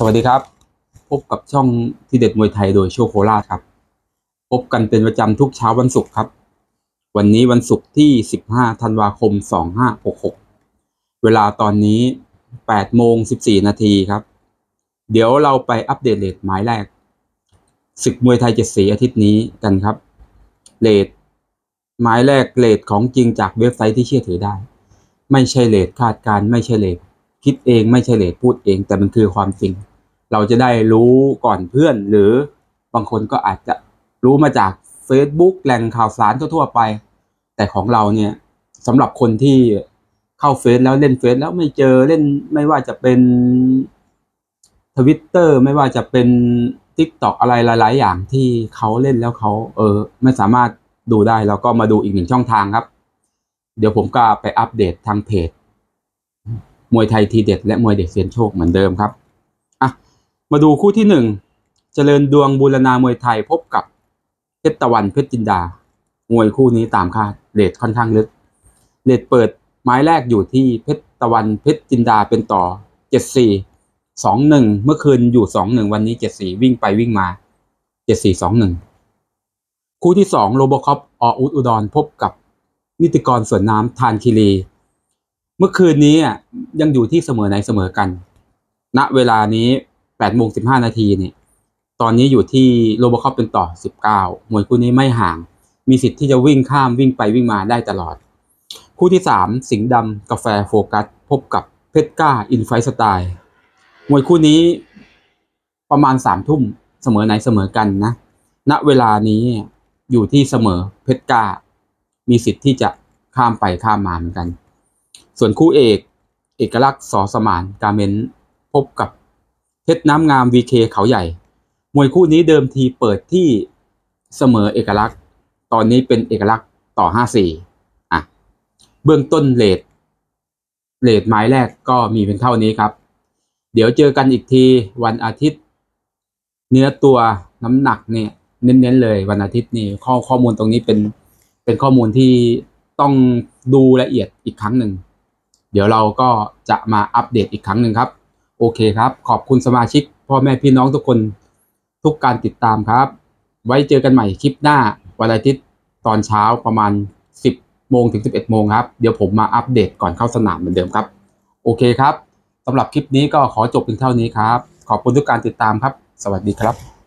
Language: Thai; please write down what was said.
สวัสดีครับ พบกับช่องที่เด็ดมวยไทยโดยโชโคราชครับ พบกันเป็นประจำทุกเช้าวันศุกร์ครับ วันนี้วันศุกร์ที่ 15 ธันวาคม 2566 เวลาตอนนี้8โมง 14 นาทีครับ เดี๋ยวเราไปอัปเดตเลทหมายแรกศึกมวยไทยเจ็ดสีอาทิตย์นี้กันครับเลทหมายแรกเลทของจริงจากเว็บไซต์ที่เชื่อถือได้ ไม่ใช่เลทคาดการณ์ไม่ใช่เลทคิดเองไม่ใช่เลทพูดเองแต่มันคือความจริง เราจะได้รู้ก่อนเพื่อน หรือบางคนก็อาจจะรู้มาจาก Facebook แหล่งข่าวสารทั่วๆไป แต่ของเราเนี่ยสำหรับคนที่เข้าเฟซแล้วเล่นเฟซแล้วไม่เจอเล่นไม่ว่าจะเป็นทวิตเตอร์ไม่ว่าจะเป็น t ิ k t o k อะไรหลาย ๆ อย่างที่เขาเล่นแล้วเขาเออไม่สามารถดูได้เราก็มาดูอีกหนึ่งช่องทางครับ เดี๋ยวผมก็ไปอัปเดตทางเพจ มวยไทยทีเด็ดและมวยเด็กเซียนโชคเหมือนเดิมครับ มาดูคู่ที่หนึ่งเจริญดวงบูรณามวยไทยพบกับเพชรตะวันเพชรจินดามวยคู่นี้ตามคาดเลทค่อนข้างลึกเลทเปิดไม้แรกอยู่ที่เพชรตะวันเพชรจินดาเป็นต่อเจ็ดสี่สองหนึ่งเมื่อคืนอยู่สองหนึ่งวันนี้เจ็ดสี่วิ่งไปวิ่งมาเจ็ดสี่สองหนึ่งคู่ที่สองโรบคอปออุดอุดรพบกับนิติกรสวนน้ำทานคิรี เมื่อคืนนี้อะยังอยู่ที่เสมอไหนเสมอกันณเวลานี้ แปดโมงสิบห้านาทีเนี่ยตอนนี้อยู่ที่โรบคอปเป็นต่อสิบเก้ามวยคู่นี้ไม่ห่าง มีสิทธิ์ที่จะวิ่งข้ามวิ่งไปวิ่งมาได้ตลอด คู่ที่สามสิงห์ดำกาแฟโฟกัส พบกับเพชรก้าอินไฟสไตล์มวยคู่นี้ประมาณสามทุ่มเสมอไหนเสมอกันนะ ณเวลานี้อยู่ที่เสมอเพชรก้า มีสิทธิ์ที่จะข้ามไปข้ามมาเหมือนกัน ส่วนคู่เอก เอกลักษณ์สอสมานกาเมนพบกับ เพชรน้ำงามวีเขาใหญ่ มวยคู่นี้เดิมทีเปิดที่เสมอเอกลักษณ์ ตอนนี้เป็นเอกลักษณ์ต่อห้าสี่อะ เบื้องต้นเลทเลทไม้แรกก็มีเป็นเท่านี้ครับ เดี๋ยวเจอกันอีกทีวันอาทิตย์ เนื้อตัวน้ำหนักเนี่ยเน้นๆเลยวันอาทิตย์นี่ข้อข้อมูลตรงนี้เป็นเป็นข้อมูลที่ต้องดูละเอียดอีกครั้งหนึ่ง เดี๋ยวเราก็จะมาอัปเดตอีกครั้งหนึ่งครับ โอเคครับ ขอบคุณสมาชิกพ่อแม่พี่น้องทุกคนทุกการติดตามครับ ไว้เจอกันใหม่คลิปหน้าวันอาทิตย์ตอนเช้าประมาณ 10โมงถึง 11โมงครับ เดี๋ยวผมมาอัปเดตก่อนเข้าสนามเหมือนเดิมครับ โอเคครับสำหรับคลิปนี้ก็ขอจบเพียงเท่านี้ครับ ขอบคุณทุกการติดตามครับ สวัสดีครับ